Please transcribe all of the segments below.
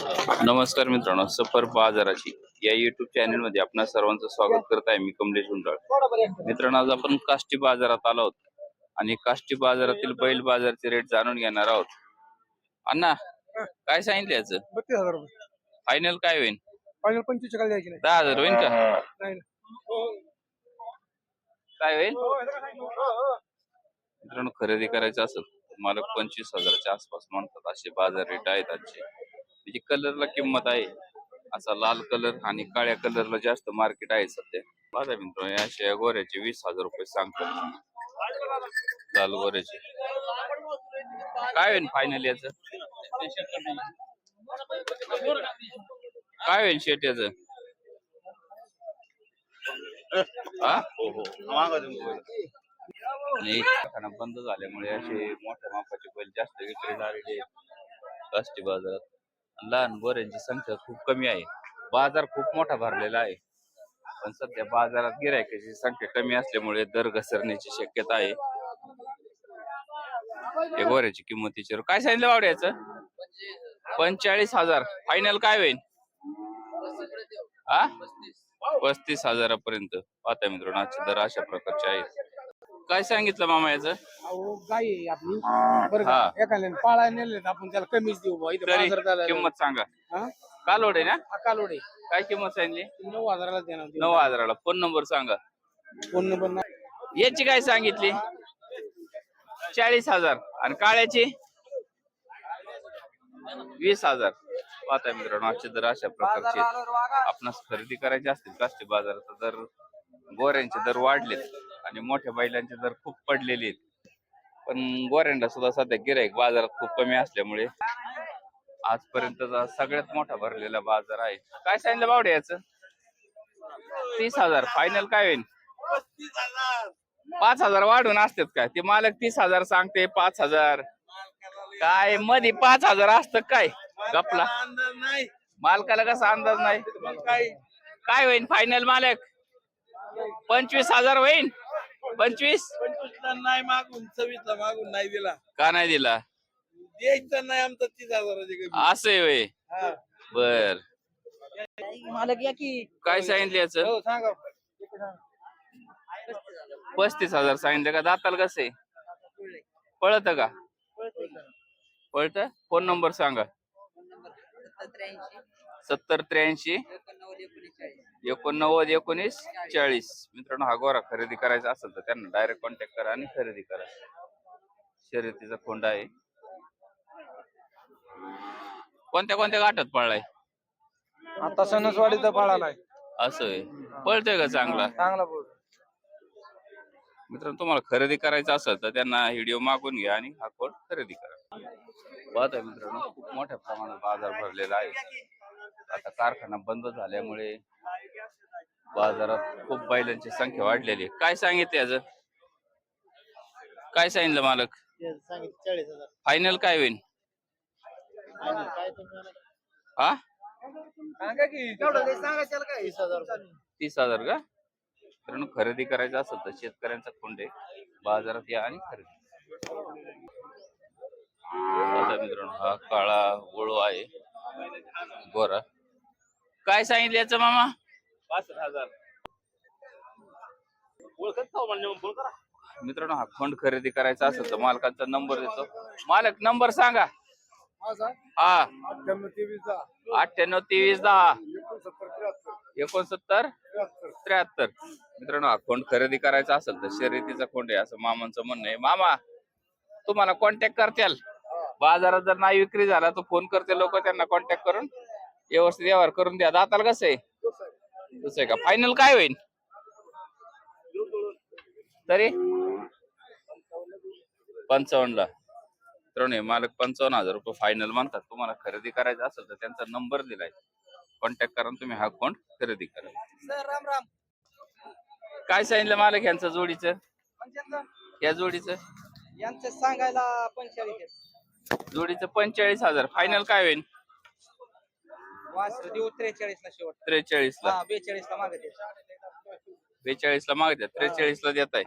नमस्कार मित्रांनो सफर बाजाराची या युट्यूब चॅनलमध्ये आपणा सर्वांचं स्वागत करत आहे मी कमलेश गुंडाळ मित्रांनो आज आपण काष्टी बाजारात आलो आहोत आणि काष्टी बाजारातील बैल बाजारचे रेट जाणून घेणार आहोत. अण्णा काय सांगितलं याचं? बत्तीस हजार रुपये. फायनल काय होईल फायनल पंचवीस काल द्यायची नाही. दहा हजार होईल का? नाही काय होईल मित्रांनो खरेदी करायचं असेल तर मला पंचवीस हजाराच्या आसपास म्हणतात. असे बाजार रेट आहेत आजचे. त्याची कलरला किंमत आहे. असा लाल कलर आणि काळ्या कलरला जास्त मार्केट आहे सध्या. माझा मित्रांनो या अशा गोऱ्याचे वीस हजार रुपये सांगतो. लाल गोऱ्याचे. काय होईल फायनल याच? काय होईल शेट याच? हा आणि बंद झाल्यामुळे असे मोठ्या मापाचे बैल जास्त विक्री झालेले आहेत. काष्टी बाजारात. लहान गोऱ्यांची संख्या खूप कमी आहे. बाजार खूप मोठा भरलेला आहे. पण सध्या बाजारात गिरायकाची संख्या कमी असल्यामुळे दर घसरण्याची शक्यता आहे. हे गोऱ्याची किंमत विचारू. काय सांगितलं वावड्याचं पंचेचाळीस हजार. फायनल काय होईल? हा पस्तीस हजारापर्यंत. पाहता मित्रांनो आजचे दर अशा प्रकारचे आहेत काय सांगितलं मामा याचं? अहो गाय आहे आपली. बरं हा. का एखाद्याने पाळायला नेले आपण त्याला कमीच देऊ बुवा. इथं तरी बाजार झाला किंमत सांगा. हा? कालोड आहे ना? हा कालोडे काय किंमत सांगली? नऊ हजाराला देणार देऊ. नऊ हजाराला. फोन नंबर सांगा. फोन नंबर नाही. याची काय सांगितली? चाळीस हजार. आणि काळ्याची? वीस हजार. पाहता मित्रांनो आजचे दर अशा प्रकारचे आहेत. आपणास खरेदी करायची असतील काष्टी बाजारात दर गोऱ्यांचे दर वाढलेत. आणि मोठ्या बैलांचे दर खूप पडलेले आहेत. पण गोऱ्यांना सुद्धा सध्या गिरायक बाजारात खूप कमी असल्यामुळे आजपर्यंतचा सगळ्यात मोठा भरलेला बाजार आहे. काय सांगितलं बावडे याच? तीस हजार. फायनल काय होईल पाच हजार वाढून असतात काय? ते मालक तीस हजार सांगते पाच हजार. काय? मध्ये पाच हजार असत काय? गपला. अंदाज नाही मालकाला कसा अंदाज नाही? काय काय होईल फायनल मालक? पंचवीस हजार होईल पंचवीस? पंचवीसला नाही मागून सव्वीसला मागून नाही दिला. का नाही दिला? द्यायचं नाही आमचं तीस हजाराचे कमी. असं आहे होय हा. बर. मालक या की. काय सांगितलं याचं? हो सांगा. पस्तीस हजार सांगितलं का? दाताल कसं आहे? पळत का? पळत? फोन नंबर सांगा. सत्तर त्र्याऐंशी. एकोणनव्वद एकोणीस चाळीस. मित्रांनो हा गोरा खरेदी करायचा असेल तर त्यांना डायरेक्ट कॉन्टॅक्ट करा आणि खरेदी करा. शर्यतीचा खोंडा आहे. कोणत्या कोणत्या गाठात पळलाय? आता सणसवाडीचा पाळा नाही असं आहे. पळतोय का चांगला? चांगला बोल मित्रांनो तुम्हाला खरेदी करायचं असेल तर त्यांना व्हिडिओ मागून घ्या आणि हा कोड खरेदी करा. पाहता मित्रांनो खूप मोठ्या प्रमाणात बाजार भरलेला आहे. आता कारखाना बंद झाल्यामुळे बाजारात खूप बैलांची संख्या वाढलेली आहे. काय सांगितलं याचं? काय सांगितलं मालक? सांगितलं चाळीस हजार फायनल काय होईल हा? सांगा की सांगा त्याला काय वीस हजार रुपये. तीस हजार का? मित्रांनो खरेदी करायचं असेल तर शेतकऱ्यांचा खोंड बाजारात या आणि खरेदी. मित्रांनो हा काळा वळू आहे. गोरा. काय सांगितलं याचं मामा? पासष्ट हजार. ओळखत का म्हणजे फोन करा. मित्रांनो हा खोंड खरेदी करायचा असेल तर मालकाचा नंबर देतो. मालक नंबर सांगा. माझा? हा. अठ्ठ्याण्णव तेवीस दहा. अठ्ठ्याण्णव तेवीस दहा. एकोणसत्तर त्र्याहत्तर. एकोणसत्तर त्र्याहत्तर. त्र्याहत्तर. मित्रांनो हा खोंड खरेदी करायचा असेल तर शर्यतीचा खोंड आहे असं मामांचं म्हणणं आहे. मामा तुम्हाला कॉन्टॅक्ट करतील. बाजारात जर नाही विक्री झाला तर फोन करते लोक त्यांना कॉन्टॅक्ट करून. व्यवस्थित व्यवहार करून द्या. दाताला कसं आहे? तसं आहे का? फायनल काय होईल? तरी? पंचावन्न ला मित्रांनो हे मालक पंचावन्न हजार रुपये फायनल म्हणतात तुम्हाला खरेदी करायचं असेल तर त्यांचा नंबर दिलाय. कॉन्टॅक्ट करा तुम्ही हा अकाउंट खरेदी करा. सर राम राम. काय सांगितलं मालक यांचं जोडीचं? या जोडीचं? यांचं सांगायला पंचेचाळीस जोडीचं पंचेचाळीस हजार. फायनल काय होईल? देऊ त्रेचाळीस ला शेवट. त्रेचाळीस ला हा बेचाळीस ला मागे बेचाळीस ला मागत्या त्रेचाळीस ला देताय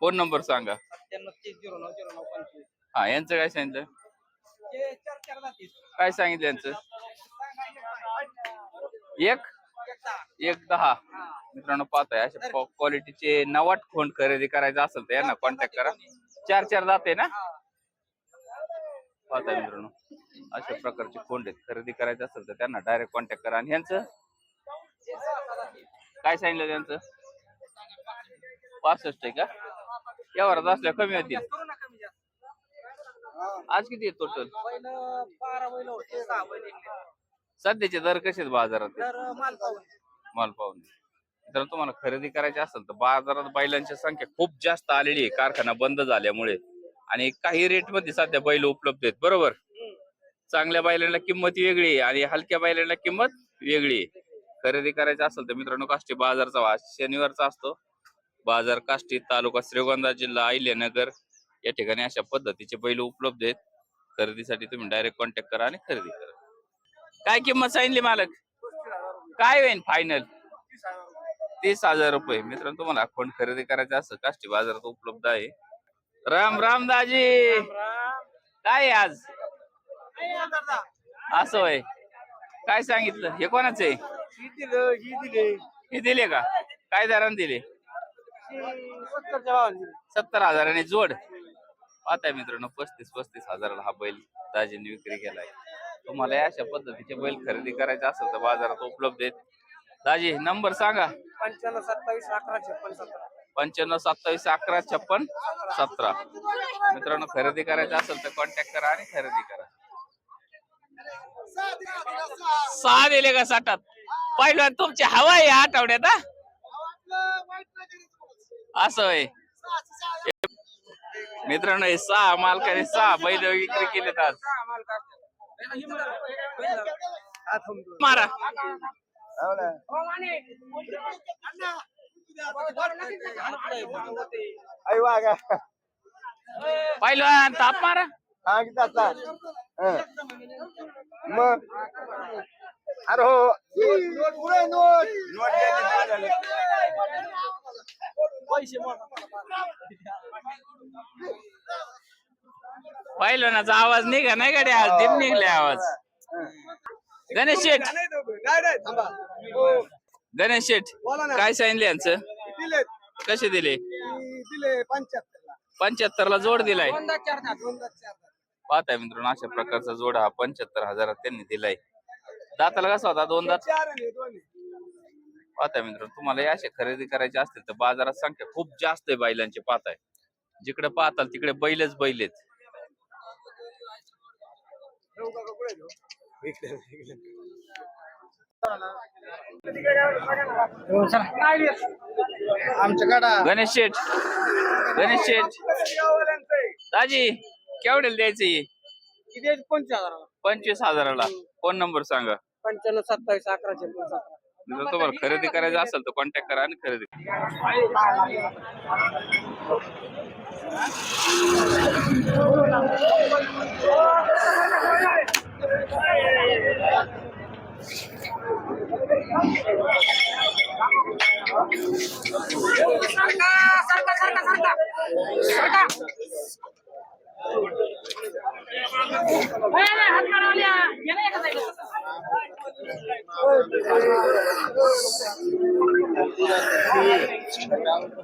फोन नंबर सांगा. सत्त्याण्णव तीस झिरो नऊ झिरो नऊ पंचवीस. हा यांचं काय सांगितलं? ते चार चार जातील काय सांगितलं यांचं? एक? एक दहा. मित्रांनो पाहताय अशा क्वालिटीचे नवाट खोंड खरेदी करायचं असेल तर यांना कॉन्टॅक्ट करा. चार चार जाते ना? पाहताय मित्रांनो. अशा प्रकारचे कोंड आहेत खरेदी करायचे असेल तर त्यांना डायरेक्ट कॉन्टॅक्ट करा. आणि यांचं काय सांगितलं त्यांचं? पासष्ट आहे का? यावर असल्या कमी होतील. आज किती आहे टोटल सध्याचे दर कसे आहेत बाजारात? माल पाहून माल पाहून जर तुम्हाला खरेदी करायची असेल तर बाजारात बैलांची संख्या खूप जास्त आलेली आहे. कारखाना बंद झाल्यामुळे. आणि काही रेटमध्ये सध्या बैल उपलब्ध आहेत. बरोबर? चांगल्या बैलांना किंमत वेगळी आहे आणि हलक्या बैलांना किंमत वेगळी आहे. खरेदी करायचं असेल तर मित्रांनो काष्टी बाजारचा वास शनिवारचा असतो. बाजार काष्टी तालुका श्रीगोंदा जिल्हा अहिल्यानगर. या ठिकाणी अशा पद्धतीचे बैल उपलब्ध आहेत. खरेदीसाठी तुम्ही डायरेक्ट कॉन्टॅक्ट करा आणि खरेदी करा. काय किंमत सांगितली मालक? काय होईल फायनल तीस हजार रुपये. मित्रांनो तुम्हाला अकाउंट खरेदी करायचं असं काष्टी बाजारात उपलब्ध आहे. राम राम दाजी. काय आज? असं होय. काय सांगितलं? हे कोणाचं आहे? ही दिलं ही दिले. हे दिले का? काय दराने दिले? सत्तरच्या भावाने दिले. सत्तर हजाराने जोड. पाहताय मित्रांनो पस्तीस पस्तीस हजाराला हा बैल दाजीने विक्री केलाय. तुम्हाला अशा पद्धतीचे बैल खरेदी करायचे असेल तर बाजारात उपलब्ध आहेत. दाजी नंबर सांगा. पंच्याण्णव सत्तावीस अकरा छप्पन सतरा. पंच्याण्णव सत्तावीस अकरा छप्पन सतरा. मित्रांनो खरेदी करायचं असेल तर कॉन्टॅक्ट करा आणि खरेदी करा. सहा दिले का साठात? पहिलं तुमची हवा आहे या आठवड्यात असं आहे मित्रांनो हे सहा मालकाने सहा बैल विक्री केले आज. मारा. पहिलं ताप मारा. मग अरे हो. नोट पहिलवानाचा आवाज निघा नाही गाडी आज दिन निघले आवाज. गणेश शेठ. गणेश शेठ बोला ना. काय सांगितले यांचं? दिले कसे दिले? दिले पंच्याहत्तर पंच्याहत्तर ला जोड दिलाय. दोनदा चार दहा दोनदा चार दहा पाहताय मित्रांनो अशा प्रकारचा जोड हा पंच्याहत्तर हजारात त्यांनी दिलाय. दाताला कसा होता दोन दात? पाहताय मित्रांनो तुम्हाला या अशा खरेदी करायची असतील तर बाजारात संख्या खूप जास्त आहे बैलांची पाहताय. जिकडे पाहताल तिकडे बैलच बैल आहेत. आमच्याकडा गणेश शेठ गणेश शेठ. दाजी. केवढ्याला द्यायचं हे? किती आहेत? पंचवीस हजाराला पंचवीस हजाराला फोन नंबर सांगा पंच्याण्णव सत्तावीस अकरा सतरा जर तुम्हाला खरेदी करायचं असेल तर कॉन्टॅक्ट करा आणि खरेदी करा.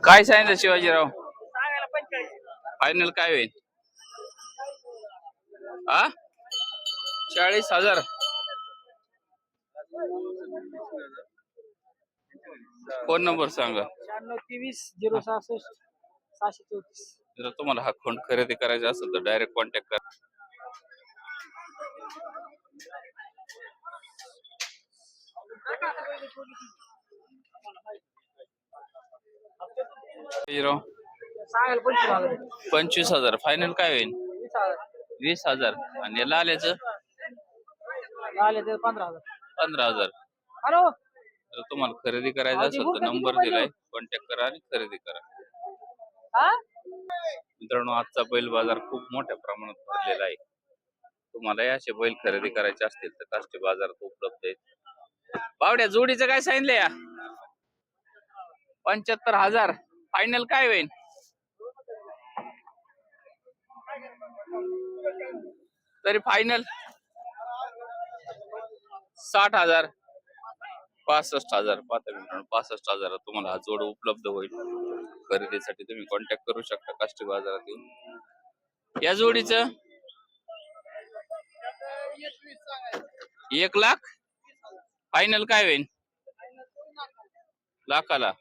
काय सांगितलं शिवाजीराव? फायनल काय होईल? हा चाळीस हजार. फोन नंबर सांगा. शहाण्णव तेवीस झिरो सहासष्ट सहाशे चौतीस. जर तुम्हाला हा खोंड खरेदी करायचा असेल तर डायरेक्ट कॉन्टॅक्ट करा. पंचवीस हजार. फायनल काय होईल? वीस हजार. आणि ते पंधरा हजार पंधरा हजार. हॅलो जर तुम्हाला खरेदी करायचं असेल तर नंबर दिलाय. कॉन्टॅक्ट करा आणि खरेदी करा. हा? मित्रांनो आजचा बैल बाजार खूप मोठ्या प्रमाणात भरलेला आहे. तुम्हाला असे बैल खरेदी करायचे असतील तर काष्टी बाजारात उपलब्ध आहेत. बावड्या जोडीचं काय सांगितलं या? पंच्याहत्तर हजार. फायनल काय होईल तरी फायनल साठ हजार. पासष्ट हजार. पाहता मित्रांनो पासष्ट हजार तुम्हाला हा जोड उपलब्ध होईल. खरेदीसाठी तुम्ही कॉन्टॅक्ट करू शकता काष्टी बाजारात येऊन या जोडीचं? एक लाख? फायनल काय होईल लाखाला?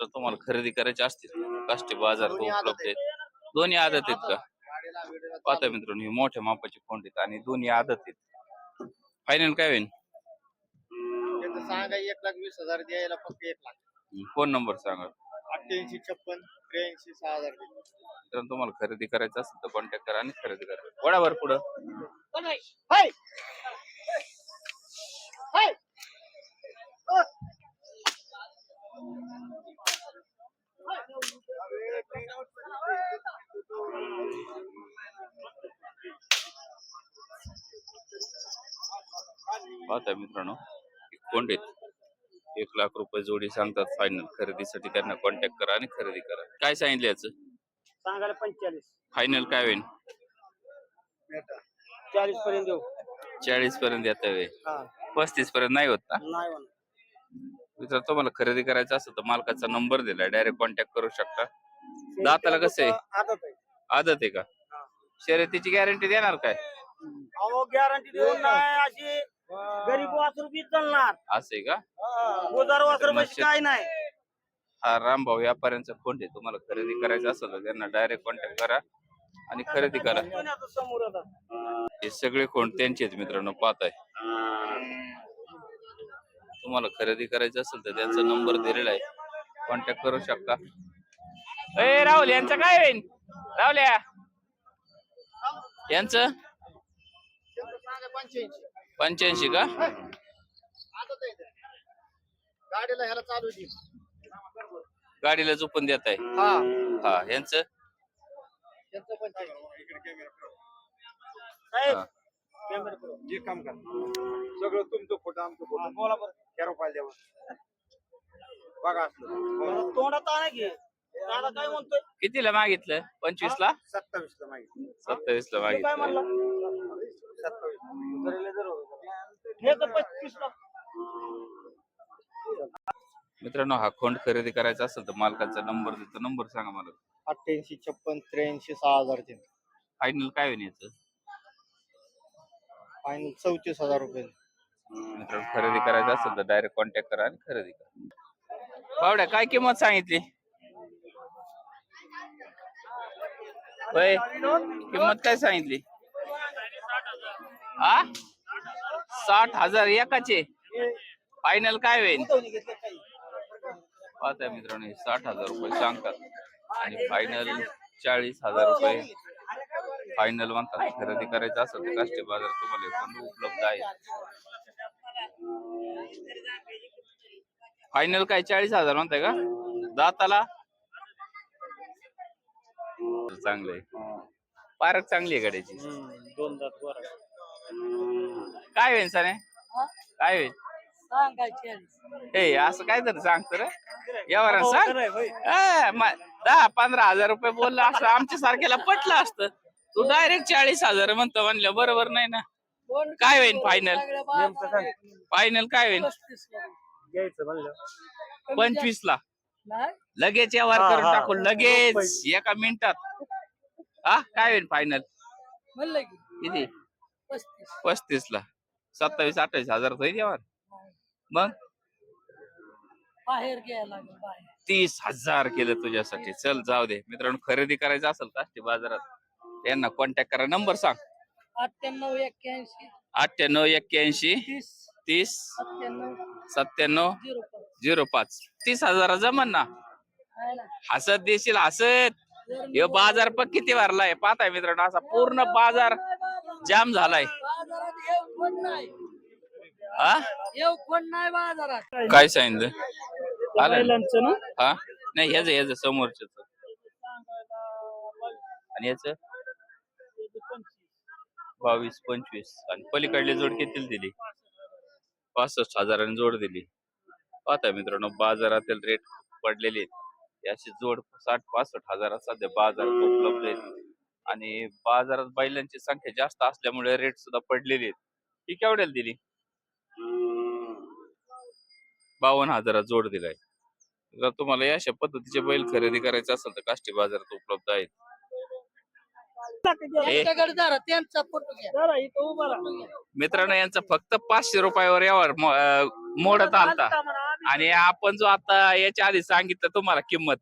तर तुम्हाला खरेदी करायची असतील. काष्टी बाजार उपलब्ध आहेत. दोन्ही आदत आहेत का? पाहता मित्रांनो हे मोठ्या मापाचे खोंड आहेत आणि दोन्ही आदत आहेत. फायनल काय होईल सांगा एक लाख वीस हजार द्यायला फक्त एक लाख. फोन नंबर सांगा. अठ्ठ्याऐंशी छप्पन त्र्याऐंशी सहा हजार दे. तर तुम्हाला खरेदी करायचं असेल तर कॉन्टॅक्ट करा आणि खरेदी करा वडाभर पुढं हाय! हाय! अ! पाहता मित्रांनो कोंड आहेत एक लाख रुपये जोडी सांगतात फायनल खरेदीसाठी त्यांना कॉन्टॅक्ट करा आणि खरेदी करा. काय सांगितलं याचं? सांगायला पंचेचाळीस. फायनल काय होईल? चाळीस पर्यंत देऊ. चाळीस पर्यंत येतं वे हा. पस्तीस पर्यंत नाही होत ना नाही मित्र तुम्हाला खरेदी करायचं असेल तर मालकाचा नंबर दिलाय डायरेक्ट कॉन्टॅक्ट करू शकता. दाताला कसं आहे? आदत आहे. आदत आहे का? शर्यतीची गॅरंटी देणार काय? अहो गॅरंटी देऊन नाही अशी गरीब वासरू बी चालणार असं आहे का? गुजार वासरू नशे- काय नाही. हा रामभाऊ व्यापाऱ्यांचा फोन आहे. तुम्हाला खरेदी करायचं असेल तर त्यांना डायरेक्ट कॉन्टॅक्ट करा आणि खरेदी करा. समोर आता. हे सगळे कोण त्यांचे आहेत मित्रांनो पाहताय. तुम्हाला खरेदी करायचं असेल तर त्यांचा नंबर दिलेला आहे. कॉन्टॅक्ट करू शकता. ए राहुल यांचं काय होईल राहुल्या. यांचं? पंच्याऐंशी. पंच्याऐंशी का. गाडीला ह्याला चालू दे गाडीला झोपून देत आहे. हा. हा यांचं त्यांचं. जे काम कर. सगळं तुमचं फोटो आमचं फोटो बोला बरं. त्या रुपयाला द्यावं बघा असलं. तोंडात आणा घे दादा काय म्हणतोय? कितीला मागितलं? पंचवीस ला सत्तावीस ला माहिती सत्तावीस ला काय म्हणला? मागितलं मित्रांनो हा खोंड खरेदी करायचा असेल तर मालकाचा नंबर देतो नंबर सांगा मला. अठ्ठ्याऐंशी छप्पन त्र्याऐंशी सहा हजार तीन फायनल काय होईल याचं? फायनल चौतीस हजार रुपये मित्रांनो खरेदी करायचं असेल तर डायरेक्ट कॉन्टॅक्ट करा आणि खरेदी करा. बावड्या काय किंमत सांगितली? होय किंमत काय सांगितली? हा? साठ हजार एकाचे? फायनल काय होईल? पाहता मित्रांनो साठ हजार रुपये सांगतात. आणि फायनल चाळीस हजार रुपये. फायनल म्हणतात खरेदी करायचं असेल तर राष्ट्रीय बाजार तुम्हाला उपलब्ध आहे. फायनल काय चाळीस हजार म्हणताय का? दाताला? चांगलं आहे पारक चांगली आहे गाड्याची. दोन दात काय होईल सने? काय होईल हे असं काय तर. सांग तर यावर सांग. ए, म- दहा पंधरा हजार रुपये बोलला असं आमच्या सारख्याला पटलं असतं. तू डायरेक्ट चाळीस हजार म्हणतो म्हणलं बरोबर नाही ना? काय होईल फायनल फायनल काय होईल घ्यायचं म्हणलं. पंचवीस ला. लगेच यावर हा, करून हा. टाकू लगेच एका मिनिटात. हा काय होईल फायनल किती? पस्तीस. ला. सत्तावीस अठ्ठावीस हजार मग? बाहेर घ्यायला बाहेर. तीस हजार केलं तुझ्यासाठी. चल जाऊ दे. मित्रांनो खरेदी करायचं असेल काष्टी बाजारात? यांना कॉन्टॅक्ट करा. नंबर सांग. अठ्ठ्याण्णव एक्क्याऐंशी. अठ्ठ्याण्णव एक्क्याऐंशी. तीस. सत्त्याण्णव. झिरो पाच. तीस हजार जमन ना. हसत देशील हसत. हे बाजार पण किती भरलाय. पाहताय मित्रांनो असा पूर्ण बाजार जाम झालाय. बाजारात येऊ कोण नाही. हा? येऊ कोण नाही बाजारात. काय सांगितलं? आलं ना? हा? नाही ह्याच ह्याच समोरच आणि याच बावीस पंचवीस. आणि पलीकडली जोड किती दिली? पासष्ट हजारांनी जोड दिली. पाहता मित्रांनो बाजारातील रेट पडलेले आहेत. हे अशी जोड साठ पासष्ट हजारात सध्या बाजारात उपलब्ध आहेत. आणि बाजारात बैलांची संख्या जास्त असल्यामुळे रेट सुद्धा पडलेले आहेत. ही केवढ्याला दिली? बावन्न हजारात जोड दिलाय. जर तुम्हाला या अशा पद्धतीचे बैल खरेदी करायचे असेल तर काष्टी बाजारात उपलब्ध आहेत. मित्रांनो यांचा फक्त पाचशे रुपयावर यावर मोडत आलता आणि आपण जो आता याच्या आधी सांगितलं तुम्हाला किंमत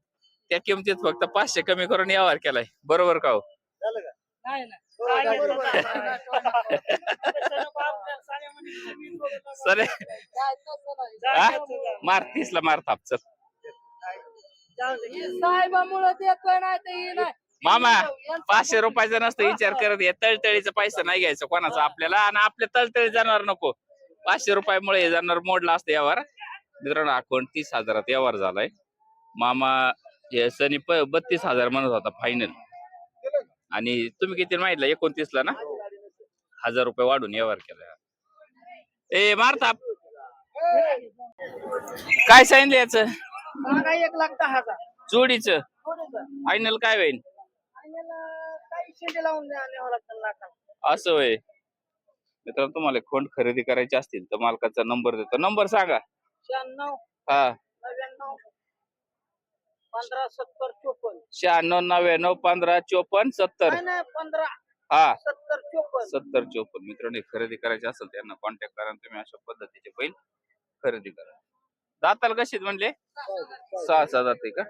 त्या किमतीत फक्त पाचशे कमी करून यावर केलाय. बरोबर का हो? झालं का? नाही नाही. हो. सर. हा? जायचं जा. मार तीसला मार थाप चल. ही साहेबामुळं देतोय नाही तर ही नाही. मामा पाचशे रुपयाचा नसतं विचार करत या. तळतळीचा पैसा नाही घ्यायचा कोणाचा आपल्याला. आणि आपल्या तळतळी जाणार नको. पाचशे रुपयामुळे हे जाणार मोडला असतं यावर. मित्रांनो अकाउंट तीस हजारात व्यवहार झालाय. मामा हे सनी प- बत्तीस हजार म्हणत होता फायनल आणि तुम्ही किती माहितलं एकोणतीस ला ना? हजार रुपये वाढून व्यवहार केला. ए मारताप काय सांगितलं याच? एक लाख दहा हजार. जोडीच. थोडंसं. फायनल काय होईल. असं होय. मित्रांनो तुम्हाला खोंड खरेदी करायची असतील तर मालकाचा नंबर देतो. नंबर सांगा. शहाण्णव. हा. पंधरा सत्तर चोपन्न. शहाण्णव नव्याण्णव पंधरा चोपन्न सत्तर. नाही नाही पंधरा. हा. सत्तर चोपन्न. सत्तर चोपन्न. मित्रांनो हे खरेदी करायचे असेल त्यांना कॉन्टॅक्ट करा आणि तुम्ही अशा पद्धतीचे बैल खरेदी करा. दाताल कशीत म्हणले? सहा सहा जाते का?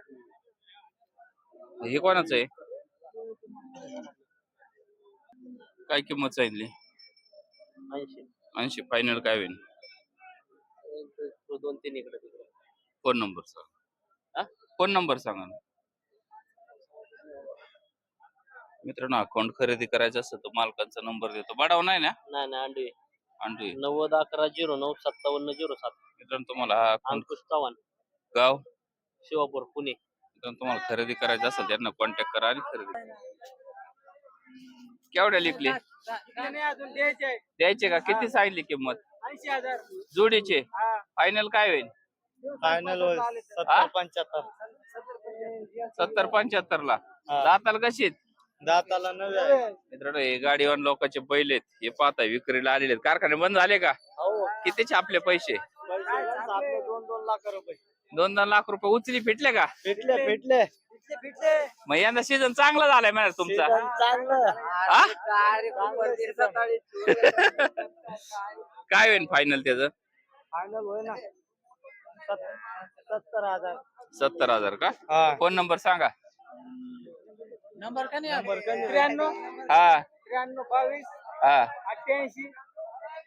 हे कोणाचं आहे? काय किंमत सांगितली? ऐंशी. ऐंशी. फायनल काय होईल? दोन तीन इकडे तिकडे. फोन नंबर सांगा फोन नंबर सांगा ना मित्रांनो अकाउंट खरेदी करायचं असेल तर मालकांचा नंबर देतो. बाडाव नाही ना? नाही नाही अंडे नव्वद अकरा झिरो नऊ सत्तावन्न झिरो सात. मित्रांनो तुम्हाला हा अकाउंट अंकुश चव्हाण. गाव? शिवापूर पुणे. मित्रांनो तुम्हाला खरेदी करायचं असेल त्यांना कॉन्टॅक्ट करा आणि खरेदी करा. केवढ्या लिखली? अजून द्यायचे द्यायचे का? किती सांगितली किंमत? ऐंशी हजार. जोडीचे? हा. फायनल काय होईल? फायनल? सत्तर पंच्याहत्तर. सत्तर पंच्याहत्तर ला. दाताल कशीत दाताला नव्हे मित्रांनो हे गाडीवान लोकांचे बैल आहेत. हे पाहता विक्रीला आलेले आहेत. कारखाने बंद झाले का? हो. कितीचे आपले पैसे? आपले दोन दोन लाख रुपये. दोन दोन लाख रुपये उचली फिटले का? भेटले भेटले भेटले मग यंदा सीझन चांगला झालाय म्हणा तुमचा. चांगलं. हा? काय होईल फायनल त्याचं? फायनल होय ना सत- सत्तर हजार. सत्तर हजार का? हा. फोन नंबर सांगा. नंबर का नाही त्र्याण्णव. हा. त्र्याण्णव बावीस. हा. अठ्ठ्याऐंशी.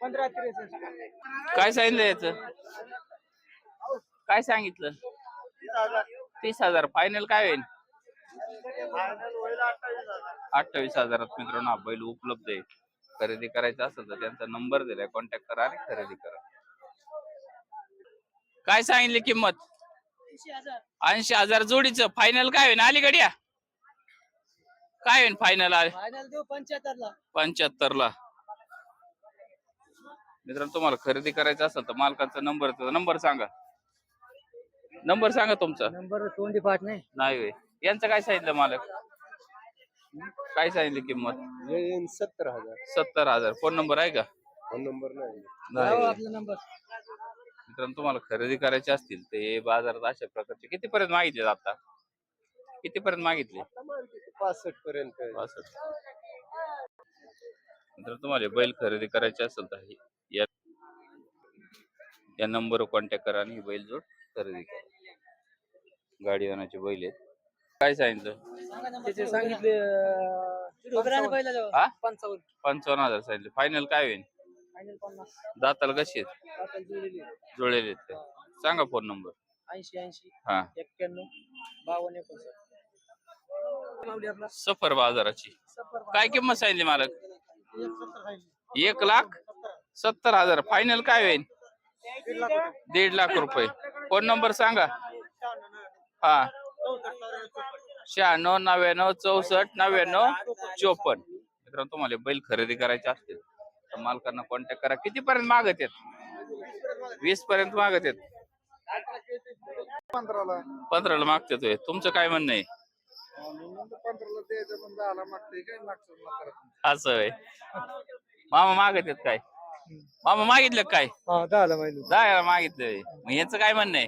पंधरा त्रेसष्ट. काय सांगितलं याचं? काय सांगितलं? तीस हजार. तीस हजार फायनल काय होईल? अठ्ठावीस हजार अठ्ठावीस हजारात मित्रांनो बैल उपलब्ध आहे. खरेदी करायचं असेल तर त्यांचा नंबर दिलाय. कॉन्टॅक्ट करा आणि खरेदी करा. काय सांगितली किंमत? ऐंशी हजार. जोडीचं. फायनल काय होईल आली गड्या काय होईल फायनल फायनल देऊ पंच्याहत्तर ला पंच्याहत्तर ला मित्रांनो तुम्हाला खरेदी करायचं असेल तर मालकाचा नंबर नंबर सांगा. नंबर सांगा तुमचा. नंबर ट्वेंटी पाच नाही. नाही होय. यांचं काय सांगितलं मालक? काय सांगितली किंमत? सत्तर हजार. सत्तर हजार. फोन नंबर आहे का? फोन नंबर नाही. आपला नंबर मित्रांनो तुम्हाला खरेदी करायची असतील तर हे बाजारात अशा प्रकारचे किती पर्यंत मागितले? आता किती पर्यंत मागितले पासष्ट पर्यंत पासष्ट. मित्रांनो तुम्हाला बैल खरेदी करायचे असेल तर हे- या या नंबरवर कॉन्टॅक्ट करा आणि बैल जोड खरेदी करा. गाडी आणायचे बैल आहेत. काय सांगितलं? त्याचे सांगितले पंचावन्न. पंचावन्न. हजार सांगितले. फायनल काय होईल? फायनल पन्नास दाताला कशी आहेत? जुळलेली जुळलेले आहेत का? सांगा फोन नंबर. ऐंशी ऐंशी हा. एक्क्याण्णव बावन्न एकोणसाठ. आपला. सफर बाजाराची. सत्तर काय किंमत सांगितली मालक? एक सत्तर सांगितली. एक लाख? सत्तर हजार. फायनल काय होईल? दीड लाख रुपये. दीड लाख रुपये. फोन नंबर सांगा. हा. शहाण्णव नव्याण्णव चौसष्ट नव्याण्णव चोपन्न. मित्रांनो तुम्हाला बैल खरेदी करायचे असतील. तर मालकांना कॉन्टॅक्ट करा. किती पर्यंत मागत आहेत? वीस पर्यंत मागत आहेत. पंधराला. पंधराला मागतात होय. तुमचं काय म्हणणं आहे? पंधराला द्यायचं पण दहाला मागते काय? मागचं असं होय. मामा मागत आहेत काय? मामा मागितलं काय? हा दहाला माहिती जायला मागितलंय. मग यांचं काय म्हणणं आहे?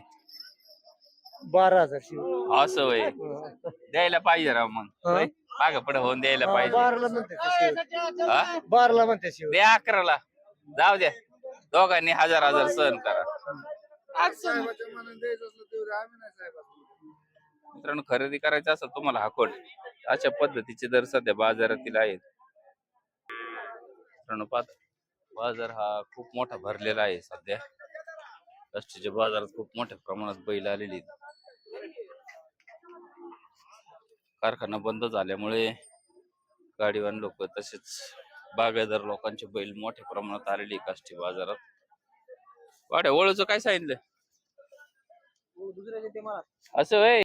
बारा हजार शिव. असं वय द्यायला पाहिजे राव मग. माग पुढे होऊन द्यायला पाहिजे. बाराला म्हणते ते शिव हा? बाराला म्हणते शिव द्या अकराला. जाऊ द्या. दोघांनी हजार हजार सहन करा. मित्रांनो खरेदी करायचं असेल तुम्हाला हाकोड अशा पद्धतीचे दर सध्या बाजारातील आहेत. मित्रांनो पाहता बाजार हा खूप मोठा भरलेला आहे सध्या. राष्ट्रीय बाजारात खूप मोठ्या प्रमाणात बैल आलेली आहेत. कारखाना बंद झाल्यामुळे गाडीवान लोक तसेच बागायदार लोकांचे बैल मोठ्या प्रमाणात आलेली काष्टी बाजारात. वाड्या ओळूचं काय सांगितलं? असं वय